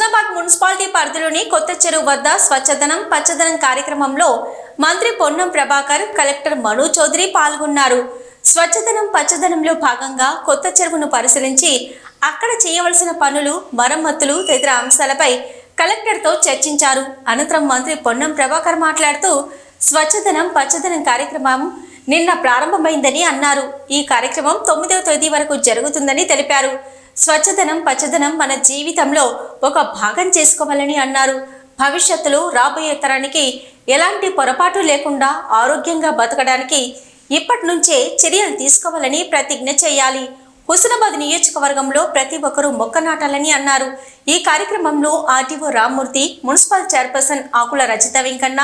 Husnabad municipality పరిధిలోని కొత్త చెరువు వద్ద స్వచ్ఛదనం పచ్చదనం కార్యక్రమంలో మంత్రి పొన్నం ప్రభాకర్ కలెక్టర్ మను చౌదరి పాల్గొన్నారు. స్వచ్ఛదనం పచ్చదనంలో భాగంగా కొత్త చెరువును పరిశీలించి అక్కడ చేయవలసిన పనులు మరమ్మతులు తదితర అంశాలపై కలెక్టర్తో చర్చించారు. అనంతరం మంత్రి పొన్నం ప్రభాకర్ మాట్లాడుతూ స్వచ్ఛదనం పచ్చదనం కార్యక్రమం నిన్న ప్రారంభమైందని అన్నారు. ఈ కార్యక్రమం తొమ్మిదవ తేదీ వరకు జరుగుతుందని తెలిపారు. స్వచ్ఛదనం పచ్చదనం మన జీవితంలో ఒక భాగం చేసుకోవాలని అన్నారు. భవిష్యత్తులో రాబోయే తరానికి ఎలాంటి పొరపాటు లేకుండా ఆరోగ్యంగా బతకడానికి ఇప్పటి నుంచే చర్యలు తీసుకోవాలని ప్రతిజ్ఞ చేయాలి. హుస్నాబాద్ నియోజకవర్గంలో ప్రతి ఒక్కరూ మొక్క నాటాలని అన్నారు. ఈ కార్యక్రమంలో RTO Rammurthy municipal chairperson Akula Rachitha Venkanna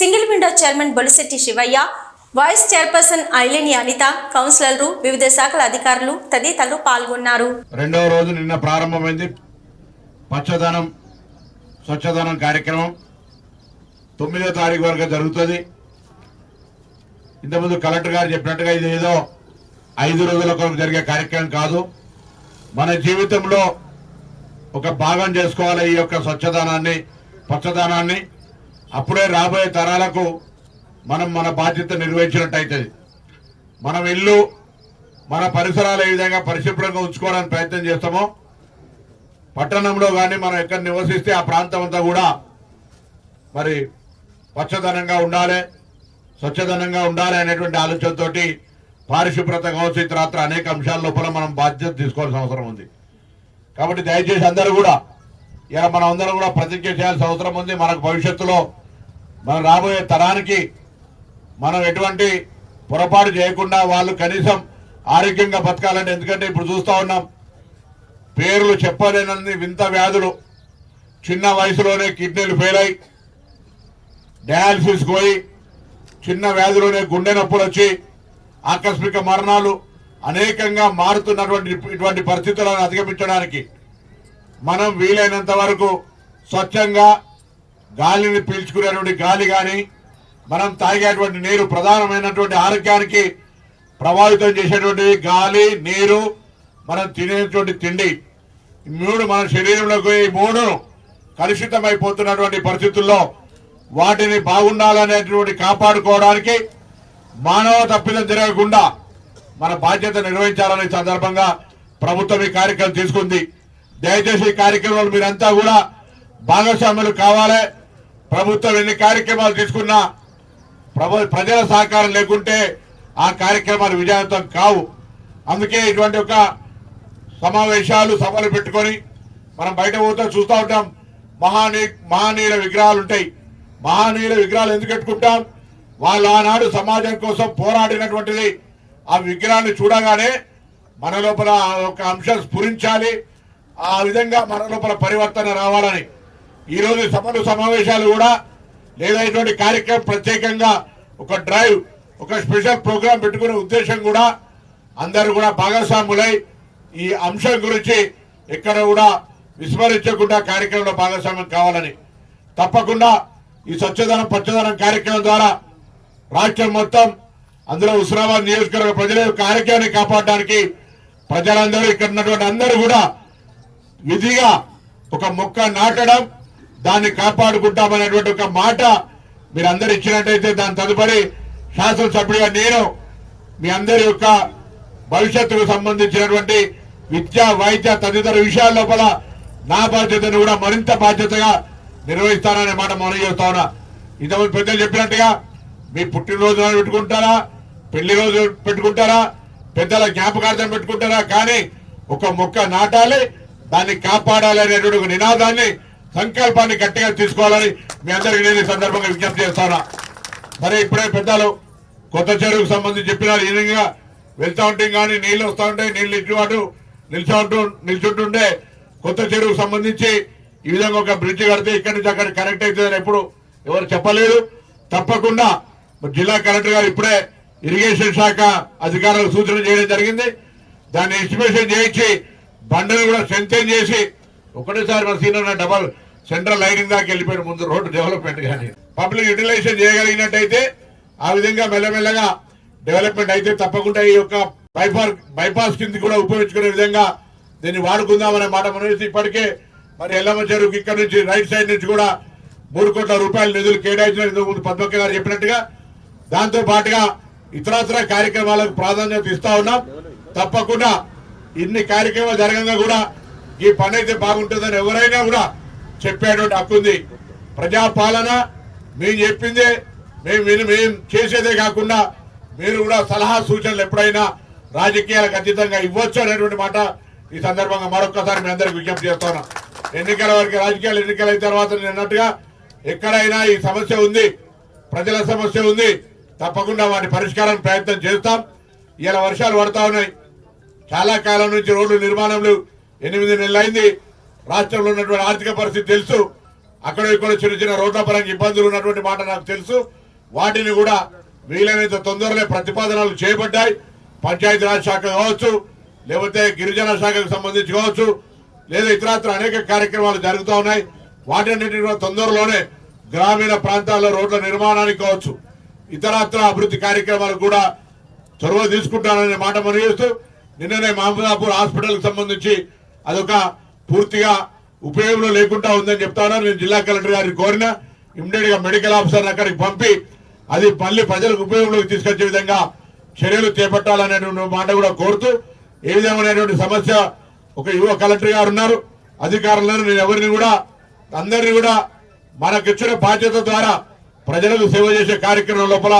single window chairman Bolishetti Shivaiah vice chairperson Aileni Anitha కౌన్సిలర్లు వివిధ శాఖల అధికారులు తదితరులు పాల్గొన్నారు. రెండవ రోజు నిన్న ప్రారంభమైంది. పచ్చదనం స్వచ్ఛదనం కార్యక్రమం. తొమ్మిదో తారీఖు వరకు జరుగుతుంది. ఇంతకుముందు కలెక్టర్ గారు చెప్పినట్టుగా ఇది ఏదో ఐదు రోజుల కొరకు జరిగే కార్యక్రమం కాదు. మన జీవితంలో ఒక భాగం చేసుకోవాలి ఈ యొక్క స్వచ్ఛదనాన్ని పచ్చదనాన్ని. అప్పుడే రాబోయే తరాలకు మనం మన బాధ్యత నిర్వహించినట్టు అవుతుంది మనం ఇల్లు మన పరిసరాలు ఏ విధంగా పరిశుభ్రంగా ఉంచుకోవడానికి ప్రయత్నం చేస్తామో పట్టణంలో కానీ మనం ఎక్కడ నివసిస్తే ఆ ప్రాంతం అంతా కూడా మరి పచ్చదనంగా ఉండాలి స్వచ్ఛదనంగా ఉండాలి అనేటువంటి ఆలోచనతోటి పారిశుభ్రత కావచ్చు ఇతరత్ర అనేక అంశాల లోపల మనం బాధ్యత తీసుకోవాల్సిన అవసరం ఉంది. కాబట్టి దయచేసి అందరూ కూడా ఇలా మనం అందరం కూడా ప్రతిజ్ఞ చేయాల్సిన అవసరం ఉంది. మనకు భవిష్యత్తులో మనం రాబోయే తరానికి మనం ఎటువంటి పొరపాటు చేయకుండా వాళ్ళు కనీసం ఆరోగ్యంగా బతకాలంటే ఎందుకంటే ఇప్పుడు చూస్తూ ఉన్నాం. పేర్లు చెప్పలేనన్ని వింత వ్యాధులు. చిన్న వయసులోనే కిడ్నీలు ఫెయిల్ అయి డయాలసిస్ పోయి చిన్న వ్యాధిలోనే గుండె నొప్పులు వచ్చి ఆకస్మిక మరణాలు అనేకంగా మారుతున్నటువంటి ఇటువంటి పరిస్థితులను అధిగమించడానికి మనం వీలైనంత వరకు స్వచ్ఛంగా గాలిని పీల్చుకునేటువంటి గాలి కానీ మనం తాగేటువంటి నీరు ప్రధానమైనటువంటి ఆరోగ్యానికి ప్రభావితం చేసేటువంటి గాలి నీరు మనం తినేటువంటి తిండి. మూడు మన శరీరంలోకి ఈ మూడును కలుషితమైపోతున్నటువంటి పరిస్థితుల్లో వాటిని బాగుండాలనేటువంటి కాపాడుకోవడానికి మానవ తప్పిదం జరగకుండా మన బాధ్యత నిర్వహించాలనే సందర్భంగా ప్రభుత్వం ఈ కార్యక్రమం తీసుకుంది. దయచేసి ఈ కార్యక్రమంలో మీరంతా కూడా భాగస్వాములు కావాలి. ప్రభుత్వం ఎన్ని కార్యక్రమాలు తీసుకున్నా ప్రభు ప్రజల సహకారం లేకుంటే ఆ కార్యక్రమాలు విజయవంతం కావు. అందుకే ఇటువంటి ఒక సమావేశాలు సభలు పెట్టుకొని మనం బయట పోతే చూస్తూ ఉంటాం. మహానీ మహానీయుల విగ్రహాలు ఉంటాయి. మహానీయుల విగ్రహాలు ఎందుకు పెట్టుకుంటాం? వాళ్ళు ఆనాడు సమాజం కోసం పోరాడినటువంటిది ఆ విగ్రహాన్ని చూడగానే మన లోపల ఒక అంశం స్ఫురించాలి. ఆ విధంగా మన లోపల పరివర్తన రావాలని. ఈ రోజు సభలు సమావేశాలు కూడా లేదా ఇటువంటి కార్యక్రమం ప్రత్యేకంగా ఒక డ్రైవ్ ఒక స్పెషల్ ప్రోగ్రాం పెట్టుకునే ఉద్దేశం కూడా అందరూ కూడా భాగస్వాములై ఈ అంశం గురించి ఎక్కడ కూడా విస్మరించకుండా కార్యక్రమంలో భాగస్వామ్యం కావాలని తప్పకుండా ఈ స్వచ్ఛదనం పచ్చదనం కార్యక్రమం ద్వారా రాష్ట్రం మొత్తం అందులో హుస్నాబాద్ నియోజకవర్గ ప్రజల యొక్క ఆరోగ్యాన్ని కాపాడడానికి ప్రజలందరూ ఇక్కడ ఉన్నటువంటి అందరూ కూడా విధిగా ఒక మొక్క నాటడం దాన్ని కాపాడుకుంటామనేటువంటి ఒక మాట మీరు అందరు ఇచ్చినట్టయితే దాని తదుపరి శాసనసభ్యుడిగా నేను మీ అందరి యొక్క భవిష్యత్తుకు సంబంధించినటువంటి విద్య వైద్య తదితర విషయాల లోపల నా బాధ్యతను కూడా మరింత బాధ్యతగా నిర్వహిస్తాననే మాట మనం చేస్తా ఉన్నా. ఇంతకుముందు పెద్దలు చెప్పినట్టుగా మీ పుట్టినరోజు నాడు పెట్టుకుంటారా? పెళ్ళి రోజు పెట్టుకుంటారా? పెద్దల జ్ఞాపకార్థం పెట్టుకుంటారా? కానీ ఒక మొక్క నాటాలి దాన్ని కాపాడాలి అనేటువంటి ఒక నినాదాన్ని సంకల్పాన్ని గట్టిగా తీసుకోవాలని మీ అందరికీ నేను ఈ సందర్భంగా విజ్ఞప్తి చేస్తానా. మరి ఇప్పుడే పెద్దలు కొత్త చెరువుకు సంబంధించి చెప్పినారు. ఈ విధంగా వెళ్తా ఉంటే కానీ నీళ్ళు వస్తూ ఉంటాయి నీళ్ళు ఇటువాటు నిల్చుంటూ నిల్చుంటుండే కొత్త చెరువుకు సంబంధించి ఈ విధంగా ఒక బ్రిడ్జ్ కడితే ఇక్కడి నుంచి అక్కడ కనెక్ట్ అవుతుందని ఎప్పుడు ఎవరు చెప్పలేదు. తప్పకుండా జిల్లా కలెక్టర్ గారు ఇప్పుడే ఇరిగేషన్ శాఖ అధికారులకు సూచన చేయడం జరిగింది. దాన్ని ఎస్టిమేషన్ చేయించి బండను కూడా స్ట్రెంగ్ చేసి ఒకటేసారి మన సీనియర్ డబల్ సెంట్రల్ లైనింగ్ దాకా వెళ్ళిపోయిన ముందు రోడ్డు డెవలప్మెంట్ కానీ పబ్లిక్ యూటిలైజేషన్ చేయగలిగినట్టయితే ఆ విధంగా మెల్లమెల్లగా డెవలప్మెంట్ అయితే తప్పకుండా ఈ యొక్క బైపాస్ బైపాస్ కింద కూడా ఉపయోగించుకునే విధంగా దీన్ని వాడుకుందామనే మాట మనం ఇప్పటికే మరి ఎల్లమ్మ చెరువుకి ఇక్కడ నుంచి రైట్ సైడ్ నుంచి కూడా మూడు కోట్ల రూపాయల నిధులు కేటాయించిన ముందు పద్మక్క గారు చెప్పినట్టుగా దాంతో పాటుగా ఇతరత్ర కార్యక్రమాలకు ప్రాధాన్యత ఇస్తా ఉన్నాం. తప్పకుండా ఇన్ని కార్యక్రమాలు జరగంగా కూడా ఈ పని అయితే బాగుంటుందని ఎవరైనా కూడా చెప్పేటువంటి హక్కు ఉంది. ప్రజాపాలన మేము చెప్పిందే మేము మేము చేసేదే కాకుండా మీరు కూడా సలహా సూచనలు ఎప్పుడైనా రాజకీయాలకు అతీతంగా ఇవ్వచ్చు అనేటువంటి మాట ఈ సందర్భంగా మరొక్కసారి మీ అందరికి విజ్ఞప్తి చేస్తాను ఎన్నికల వరకు రాజకీయాలు ఎన్నికలైన తర్వాత నేను అన్నట్టుగా ఎక్కడైనా ఈ సమస్య ఉంది ప్రజల సమస్య ఉంది తప్పకుండా వాటి పరిష్కారం ప్రయత్నం చేస్తాం. ఇలా వర్షాలు పడతా ఉన్నాయి. చాలా కాలం నుంచి రోడ్లు నిర్మాణంలో ఎనిమిది నెలలైంది. రాష్ట్రంలో ఉన్నటువంటి ఆర్థిక పరిస్థితి తెలుసు. అక్కడ ఇక్కడ చిన్న చిన్న రోడ్ల పరంగా ఇబ్బందులు ఉన్నటువంటి మాట నాకు తెలుసు. వాటిని కూడా వీలైనంత తొందరలో ప్రతిపాదనలు చేయబడ్డాయి పంచాయతీరాజ్ శాఖ కావచ్చు లేకపోతే గిరిజన శాఖకు సంబంధించి కావచ్చు లేదా ఇతరత్ర అనేక కార్యక్రమాలు జరుగుతూ ఉన్నాయి. వాటన్నిటిని తొందరలోనే గ్రామీణ ప్రాంతాల్లో రోడ్ల నిర్మాణానికి కావచ్చు ఇతరత్ర అభివృద్ధి కార్యక్రమాలు కూడా చొరవ తీసుకుంటాననే మాట మనం చేస్తూ నిన్ననే మహబూబాపూర్ హాస్పిటల్కి సంబంధించి అదొక పూర్తిగా ఉపయోగంలో లేకుండా ఉందని చెప్తాను నేను జిల్లా కలెక్టర్ గారిని కోరిన ఇమ్మీడియట్గా మెడికల్ ఆఫీసర్ అక్కడికి పంపి అది మళ్ళీ ప్రజలకు ఉపయోగంలోకి తీసుకొచ్చే విధంగా చర్యలు చేపట్టాలనేటువంటి మాట కూడా కోరుతూ ఏ విధమైనటువంటి సమస్య ఒక యువ కలెక్టర్ గారు ఉన్నారు అధికారులను నేను ఎవరిని కూడా అందరినీ కూడా మనకిచ్చిన బాధ్యత ద్వారా ప్రజలకు సేవ చేసే కార్యక్రమం లోపల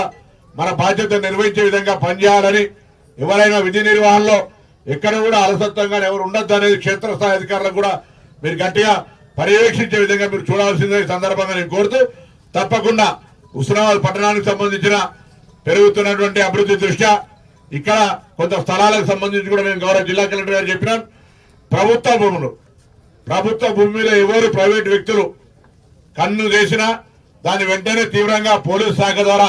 మన బాధ్యత నిర్వహించే విధంగా పనిచేయాలని ఎవరైనా విధి నిర్వహణలో ఎక్కడ కూడా అలసత్వంగా ఎవరు ఉండొద్దు అనేది క్షేత్రస్థాయి అధికారులకు కూడా మీరు గట్టిగా పర్యవేక్షించే విధంగా మీరు చూడాల్సిందే ఈ సందర్భంగా నేను కోరుతూ తప్పకుండా ఉస్మానాబాద్ పట్టణానికి సంబంధించిన పెరుగుతున్నటువంటి అభివృద్ధి దృష్ట్యా ఇక్కడ కొంత స్థలాలకు సంబంధించి కూడా నేను గౌరవ జిల్లా కలెక్టర్ గారు చెప్పినాను ప్రభుత్వ భూములు ప్రభుత్వ భూమి ఎవరు ప్రైవేట్ వ్యక్తులు కన్ను చేసినా దాన్ని వెంటనే తీవ్రంగా పోలీస్ శాఖ ద్వారా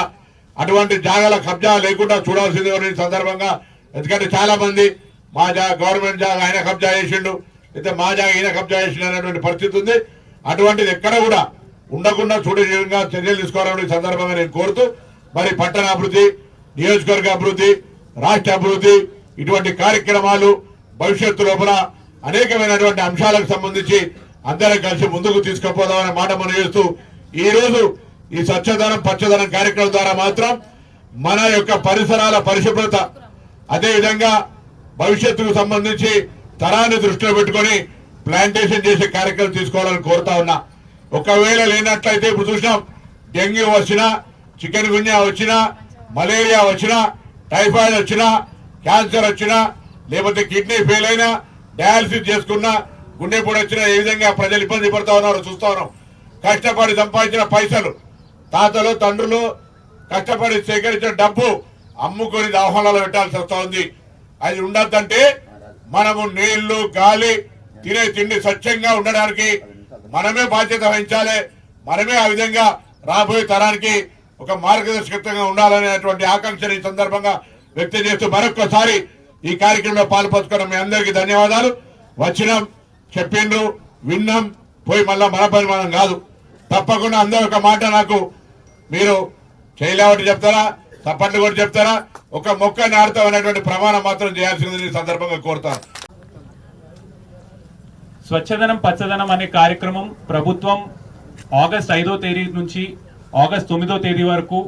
అటువంటి జాగాల కబ్జా లేకుండా చూడాల్సింది సందర్భంగా. ఎందుకంటే చాలా మంది మా జా గవర్నమెంట్ జాగా ఆయన కబ్జా చేసిండు. అయితే మా జాగా ఈయన కబ్జా చేసిండు అనేటువంటి పరిస్థితి ఉంది. అటువంటిది ఎక్కడ కూడా ఉండకుండా చూడే విధంగా చర్యలు తీసుకోవాలని సందర్భంగా నేను కోరుతూ మరి పట్టణ అభివృద్ధి నియోజకవర్గ అభివృద్ధి రాష్ట్ర అభివృద్ధి ఇటువంటి కార్యక్రమాలు భవిష్యత్తు లోపల అనేకమైనటువంటి అంశాలకు సంబంధించి అందరం కలిసి ముందుకు తీసుకుపోదామనే మాట మనం చేస్తూ ఈ రోజు ఈ స్వచ్ఛదనం పచ్చదనం కార్యక్రమం ద్వారా మాత్రం మన యొక్క పరిసరాల పరిశుభ్రత అదేవిధంగా భవిష్యత్తుకు సంబంధించి తరాన్ని దృష్టిలో పెట్టుకొని ప్లాంటేషన్ చేసే కార్యక్రమం తీసుకోవాలని కోరుతా ఉన్నా. ఒకవేళ లేనట్లయితే ఇప్పుడు చూసినాం డెంగ్యూ వచ్చినా చికెన్ గున్యా వచ్చినా మలేరియా వచ్చినా టైఫాయిడ్ వచ్చినా క్యాన్సర్ వచ్చినా లేకపోతే కిడ్నీ ఫెయిల్ అయినా డయాలసిస్ చేసుకున్నా గుండెపోటు వచ్చినా ఏ విధంగా ప్రజలు ఇబ్బంది పడుతూ ఉన్నారో చూస్తా ఉన్నాం. కష్టపడి సంపాదించిన పైసలు తాతలు తండ్రులు కష్టపడి సేకరించిన డబ్బు అమ్ముకొని దవాఖానాలో పెట్టాల్సి వస్తూ ఉంది. అది ఉండద్దంటే మనము నీళ్ళు గాలి తినే తిండి స్వచ్ఛంగా ఉండడానికి మనమే బాధ్యత వహించాలి. మనమే ఆ విధంగా రాబోయే తరానికి ఒక మార్గదర్శకత్వంగా ఉండాలనేటువంటి ఆకాంక్షను ఈ సందర్భంగా వ్యక్తం చేస్తూ మరొక్కసారి ఈ కార్యక్రమంలో పాల్పంచుకున్న మీ అందరికీ ధన్యవాదాలు. వచ్చినాం చెప్పిండ్రు విన్నాం పోయి మళ్ళా మన పరిమాణం కాదు. తప్పకుండా అందరూ ఒక మాట నాకు మీరు చేయలేవటి చెప్తారా? తప్పట్లు కూడా చెప్తారా? ఒక మొక్క నాడతాం అనేటువంటి ప్రమాణం మాత్రం చేయాల్సింది సందర్భంగా కోరుతాను. స్వచ్ఛదనం పచ్చదనం అనే కార్యక్రమం ప్రభుత్వం ఆగస్ట్ ఐదో తేదీ నుంచి ఆగస్ట్ తొమ్మిదో తేదీ వరకు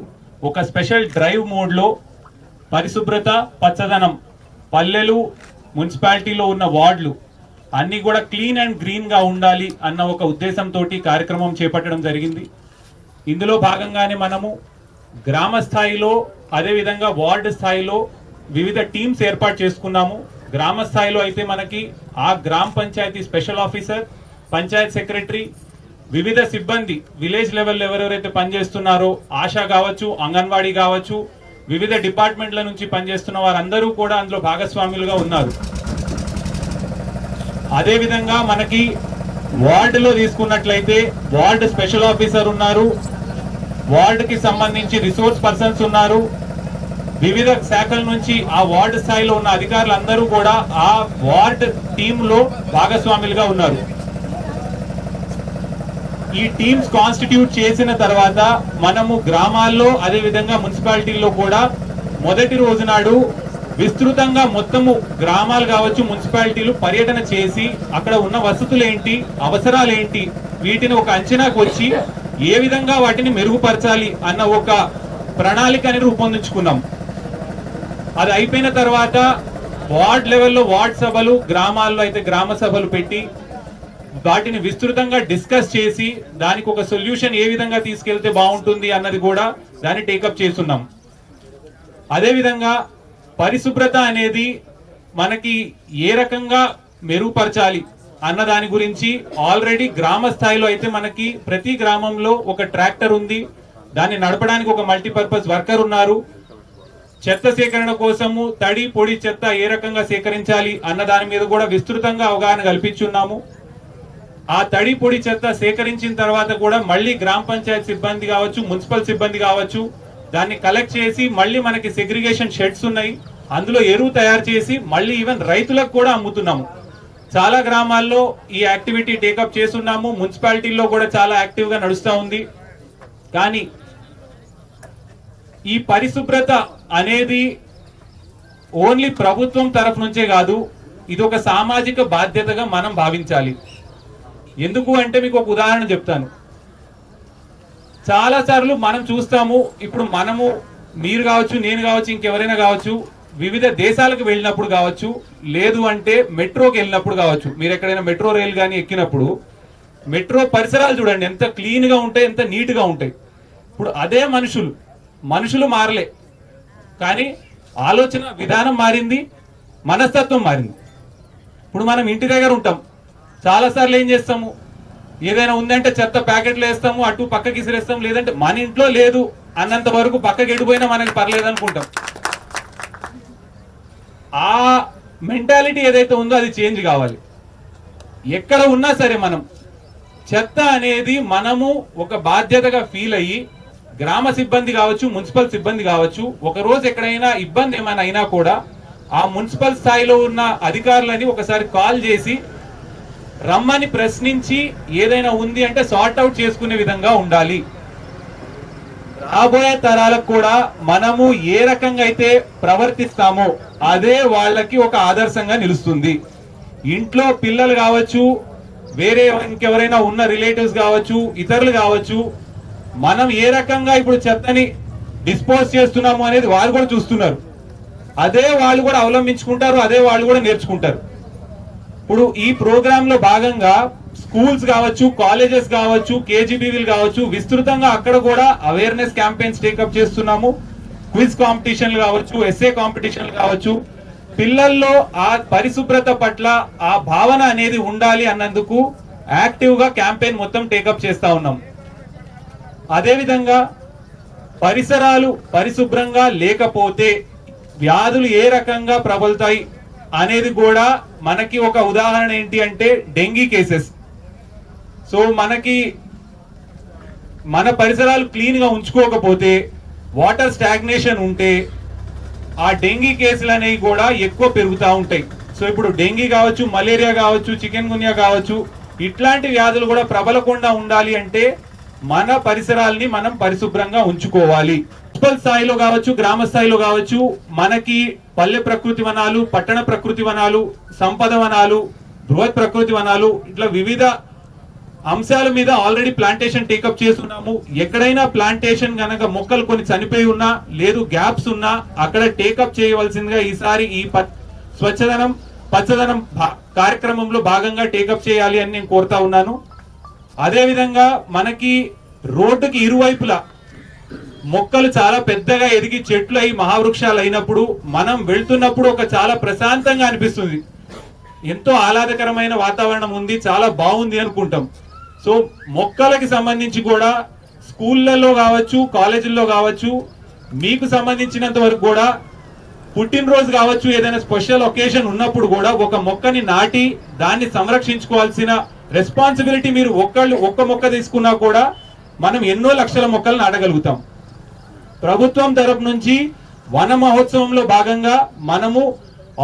ఒక స్పెషల్ డ్రైవ్ మోడ్లో పరిశుభ్రత పచ్చదనం పల్లెలు మున్సిపాలిటీలో ఉన్న వార్డులు అన్నీ కూడా క్లీన్ అండ్ గ్రీన్గా ఉండాలి అన్న ఒక ఉద్దేశంతో కార్యక్రమం చేపట్టడం జరిగింది. ఇందులో భాగంగానే మనము గ్రామ స్థాయిలో అదేవిధంగా వార్డు స్థాయిలో వివిధ టీమ్స్ ఏర్పాటు చేసుకున్నాము. గ్రామ స్థాయిలో అయితే మనకి ఆ గ్రామ panchayat special officer panchayat secretary వివిధ సిబ్బంది విలేజ్ లెవెల్ ఎవరెవరైతే పనిచేస్తున్నారో ఆశా కావచ్చు అంగన్వాడీ కావచ్చు వివిధ డిపార్ట్మెంట్ల నుంచి పనిచేస్తున్న వారందరూ కూడా అందులో భాగస్వాములుగా ఉన్నారు. అదేవిధంగా మనకి వార్డులో తీసుకున్నట్లయితే వార్డు స్పెషల్ ఆఫీసర్ ఉన్నారు వార్డుకి సంబంధించి రిసోర్స్ పర్సన్స్ ఉన్నారు. వివిధ శాఖల నుంచి ఆ వార్డు స్థాయిలో ఉన్న అధికారులందరూ కూడా ఆ వార్డ్ టీంలో భాగస్వాములుగా ఉన్నారు. ఈ టీమ్స్ కాన్స్టిట్యూట్ చేసిన తర్వాత మనము గ్రామాల్లో అదే విధంగా మున్సిపాలిటీల్లో కూడా మొదటి రోజు నాడు విస్తృతంగా మొత్తము గ్రామాలు కావచ్చు మున్సిపాలిటీలు పర్యటన చేసి అక్కడ ఉన్న వసతులు ఏంటి అవసరాలు ఏంటి వీటిని ఒక అంచనాకు వచ్చి ఏ విధంగా వాటిని మెరుగుపరచాలి అన్న ఒక ప్రణాళికని రూపొందించుకున్నాం. అది అయిపోయిన తర్వాత వార్డ్ లెవెల్లో వార్డ్ సభలు గ్రామాల్లో అయితే గ్రామ సభలు పెట్టి వాటిని విస్తృతంగా డిస్కస్ చేసి దానికి ఒక సొల్యూషన్ ఏ విధంగా తీసుకెళ్తే బాగుంటుంది అన్నది కూడా దాన్ని టేకప్ చేస్తున్నాం. అదేవిధంగా పరిశుభ్రత అనేది మనకి ఏ రకంగా మెరుగుపరచాలి అన్న దాని గురించి ఆల్రెడీ గ్రామ స్థాయిలో అయితే మనకి ప్రతి గ్రామంలో ఒక ట్రాక్టర్ ఉంది. దాన్ని నడపడానికి ఒక మల్టీపర్పస్ వర్కర్ ఉన్నారు. చెత్త సేకరణ కోసము తడి పొడి చెత్త ఏ రకంగా సేకరించాలి అన్న దాని మీద కూడా విస్తృతంగా అవగాహన కల్పించున్నాము ఆ తడి పొడి చెత్త సేకరించిన తర్వాత కూడా మళ్ళీ గ్రామ పంచాయత్ సిబ్బంది కావచ్చు మున్సిపల్ సిబ్బంది కావచ్చు దాన్ని కలెక్ట్ చేసి మళ్ళీ మనకి సెగ్రిగేషన్ షెడ్స్ ఉన్నాయి. అందులో ఎరువు తయారు చేసి మళ్ళీ ఈవెన్ రైతులకు కూడా అమ్ముతున్నాము. చాలా గ్రామాల్లో ఈ యాక్టివిటీ టేకప్ చేస్తున్నాము. మున్సిపాలిటీల్లో కూడా చాలా యాక్టివ్గా నడుస్తూ ఉంది. కానీ ఈ పరిశుభ్రత అనేది ఓన్లీ ప్రభుత్వం తరఫు నుంచే కాదు ఇది ఒక సామాజిక బాధ్యతగా మనం భావించాలి. ఎందుకు అంటే మీకు ఒక ఉదాహరణ చెప్తాను. చాలా సార్లు మనం చూస్తాము ఇప్పుడు మనము మీరు కావచ్చు నేను కావచ్చు ఇంకెవరైనా కావచ్చు వివిధ దేశాలకు వెళ్ళినప్పుడు కావచ్చు లేదు అంటే మెట్రోకి వెళ్ళినప్పుడు కావచ్చు. మీరు ఎక్కడైనా మెట్రో రైలు కానీ ఎక్కినప్పుడు మెట్రో పరిసరాలు చూడండి ఎంత క్లీన్గా ఉంటాయి ఎంత నీట్గా ఉంటాయి. ఇప్పుడు అదే మనుషులు. మనుషులు మారలే. కానీ ఆలోచన విధానం మారింది మనస్తత్వం మారింది. ఇప్పుడు మనం ఇంటి దగ్గర ఉంటాం. చాలాసార్లు ఏం చేస్తాము? ఏదైనా ఉందంటే చెత్త ప్యాకెట్లు వేస్తాము అటు పక్కకి ఇసిరేస్తాము లేదంటే మన ఇంట్లో లేదు అన్నంత వరకు పక్కకి ఎడిపోయినా మనకి పర్లేదు అనుకుంటాం ఆ మెంటాలిటీ ఏదైతే ఉందో అది చేంజ్ కావాలి. ఎక్కడ ఉన్నా సరే మనం చెత్త అనేది మనము ఒక బాధ్యతగా ఫీల్ అయ్యి గ్రామ సిబ్బంది కావచ్చు మున్సిపల్ సిబ్బంది కావచ్చు ఒక రోజు ఎక్కడైనా ఇబ్బంది ఏమైనా అయినా కూడా ఆ మున్సిపల్ స్థాయిలో ఉన్న అధికారులని ఒకసారి కాల్ చేసి రమ్మని ప్రశ్నించి ఏదైనా ఉంది అంటే సార్ట్ అవుట్ చేసుకునే విధంగా ఉండాలి. రాబోయే తరాలకు కూడా మనము ఏ రకంగా అయితే ప్రవర్తిస్తామో అదే వాళ్ళకి ఒక ఆదర్శంగా నిలుస్తుంది. ఇంట్లో పిల్లలు కావచ్చు వేరే ఇంకెవరైనా ఉన్న రిలేటివ్స్ కావచ్చు ఇతరులు కావచ్చు మనం ఏ రకంగా ఇప్పుడు చెత్తని డిస్పోజ్ చేస్తున్నాము అనేది వాళ్ళు కూడా చూస్తున్నారు. అదే వాళ్ళు కూడా అవలంబించుకుంటారు అదే వాళ్ళు కూడా నేర్చుకుంటారు. ఇప్పుడు ఈ ప్రోగ్రామ్లో భాగంగా స్కూల్స్ కావచ్చు కాలేజెస్ కావచ్చు కేజీబీవీలు కావచ్చు విస్తృతంగా అక్కడ కూడా అవేర్నెస్ క్యాంపెయిన్స్ టేకప్ చేస్తున్నాము. క్విజ్ కాంపిటీషన్లు కావచ్చు ఎస్ఏ కాంపిటీషన్లు కావచ్చు. పిల్లల్లో ఆ పరిశుభ్రత పట్ల ఆ భావన అనేది ఉండాలి అన్నందుకు యాక్టివ్గా క్యాంపెయిన్ మొత్తం టేకప్ చేస్తా ఉన్నాం. అదేవిధంగా పరిసరాలు పరిశుభ్రంగా లేకపోతే వ్యాధులు ఏ రకంగా ప్రబలుతాయి అనేది కూడా మనకి ఒక ఉదాహరణ ఏంటి అంటే డెంగీ కేసెస్. సో మనకి మన పరిసరాలు క్లీన్గా ఉంచుకోకపోతే వాటర్ స్టాగ్నేషన్ ఉంటే ఆ డెంగీ కేసులు అనేవి కూడా ఎక్కువ పెరుగుతూ ఉంటాయి. సో ఇప్పుడు డెంగీ కావచ్చు మలేరియా కావచ్చు చికెన్ గున్యా కావచ్చు ఇట్లాంటి వ్యాధులు కూడా ప్రబలకుండా ఉండాలి అంటే మన పరిసరాల్ని మనం పరిశుభ్రంగా ఉంచుకోవాలి. మున్సిపల్ స్థాయిలో కావచ్చు గ్రామ స్థాయిలో కావచ్చు మనకి పల్లె ప్రకృతి వనాలు పట్టణ ప్రకృతి వనాలు సంపద వనాలు బృహత్ ప్రకృతి వనాలు ఇట్లా వివిధ అంశాల మీద ఆల్రెడీ ప్లాంటేషన్ టేకప్ చేస్తున్నాము. ఎక్కడైనా ప్లాంటేషన్ గనక మొక్కలు కొన్ని చనిపోయి ఉన్నా లేదు గ్యాప్స్ ఉన్నా అక్కడ టేకప్ చేయవలసిందిగా ఈసారి ఈ ప- స్వచ్ఛదనం పచ్చదనం కార్యక్రమంలో భాగంగా టేకప్ చేయాలి అని నేను కోరుతా ఉన్నాను. అదేవిధంగా మనకి రోడ్డుకి ఇరువైపులా మొక్కలు చాలా పెద్దగా ఎదిగి చెట్లు అయి మహావృక్షాలు అయినప్పుడు మనం వెళ్తున్నప్పుడు ఒక చాలా ప్రశాంతంగా అనిపిస్తుంది. ఎంతో ఆహ్లాదకరమైన వాతావరణం ఉంది చాలా బాగుంది అనుకుంటాం. సో మొక్కలకి సంబంధించి కూడా స్కూళ్ళల్లో కావచ్చు కాలేజీల్లో కావచ్చు మీకు సంబంధించినంత వరకు కూడా పుట్టినరోజు కావచ్చు ఏదైనా స్పెషల్ ఒకేషన్ ఉన్నప్పుడు కూడా ఒక మొక్కని నాటి దాన్ని సంరక్షించుకోవాల్సిన రెస్పాన్సిబిలిటీ మీరు ఒక్కళ్ళు ఒక్క మొక్క తీసుకున్నా కూడా మనం ఎన్నో లక్షల మొక్కలు నాటగలుగుతాం. ప్రభుత్వం తరపు నుంచి వన మహోత్సవంలో భాగంగా మనము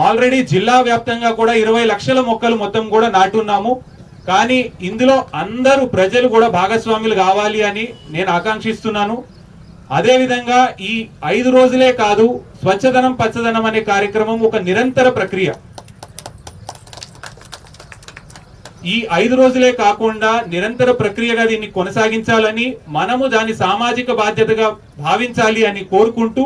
ఆల్రెడీ జిల్లా వ్యాప్తంగా కూడా ఇరవై లక్షల మొక్కలు మొత్తం కూడా నాటున్నాము. కానీ ఇందులో అందరూ ప్రజలు కూడా భాగస్వాములు కావాలి అని నేను ఆకాంక్షిస్తున్నాను. అదేవిధంగా ఈ ఐదు రోజులే కాదు స్వచ్ఛదనం పచ్చదనం అనే కార్యక్రమం ఒక నిరంతర ప్రక్రియ. ఈ ఐదు రోజులే కాకుండా నిరంతర ప్రక్రియగా దీన్ని కొనసాగించాలని మనము దాని సామాజిక బాధ్యతగా భావించాలి అని కోరుకుంటూ